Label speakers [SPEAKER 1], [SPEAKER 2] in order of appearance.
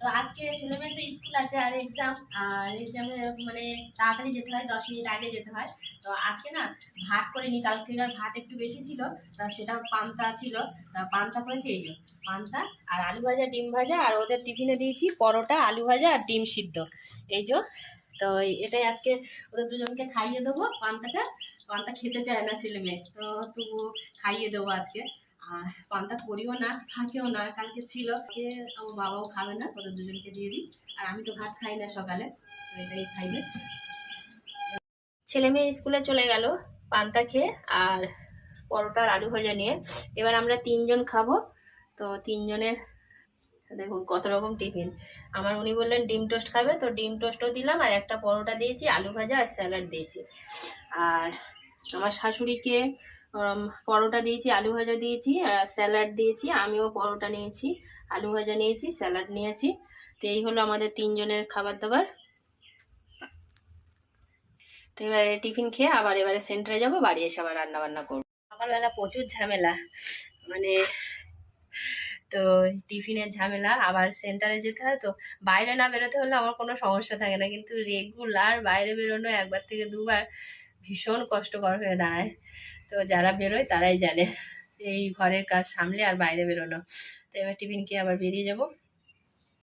[SPEAKER 1] তো আজকে ছেলে মেয়ে তো স্কুল আছে আর এক্সাম আর এক্সামে মানে তাড়াতাড়ি যেতে হয়, দশ মিনিট আগে যেতে হয়। তো আজকে না ভাত করে করিনি কালকে আর ভাত একটু বেশি ছিল, তা সেটা পান্তা ছিল পান্তা করেছি এই যে পান্তা আর আলু ভাজা, ডিম ভাজা, আর ওদের টিফিনে দিয়েছি পরোটা, আলু ভাজা আর ডিম সিদ্ধ। এই যে, তো এটাই আজকে ওদের দুজনকে খাইয়ে দেবো পান্তাটা। পান্তা খেতে চায় না ছেলে মেয়ে, তো তবু খাইয়ে দেবো আজকে। পান্তা করিও না, থাকেও না, কালকে ছিল। আমার বাবাও খাবে না, ওদের দুজনকে দিয়ে দিই। আর আমি তো ভাত খাই না সকালে এটাই খাইবে। ছেলে মেয়ে স্কুলে চলে গেল পান্তা খেয়ে আর পরোটা আর আলু ভাজা নিয়ে। এবার আমরা তিনজন খাব। তো তিনজনের, দেখুন কত রকম টিফিন। আমার উনি বললেন, ডিম টোস্ট খাবে? তো ডিম টোস্টও দিলাম আর একটা পরোটা দিয়েছি, আলু ভাজা আর স্যালাড দিয়েছি। আর আমার শাশুড়িকে পরোটা দিয়েছি, আলু ভাজা দিয়েছি স্যালাড দিয়েছি, আমিও পরোটা নিয়েছি, আলু ভাজা নিয়েছি, স্যালাড নিয়েছি। তো এই হলো আমাদের তিনজনের খাবার দাবার। তো এবারে টিফিন খেয়ে আবার এবারে সেন্টারে যাব, বাড়ি এসে আবার রান্না বান্না করব। সকালবেলা প্রচুর ঝামেলা মানে তো টিফিনের ঝামেলা, আবার সেন্টারে যেতে হয়, তো বাইরে না বেরোতে হলে আমার কোনো সমস্যা থাকে না, কিন্তু রেগুলার বাইরে বেরোনো একবার থেকে দুবার ভীষণ কষ্টকর হয়ে দাঁড়ায়। তো যারা বেরোয় তারাই জানে। এই ঘরের কাজ সামলে আর বাইরে বেরোনো। তো এবার টিফিন খেয়ে আবার বেরিয়ে যাব।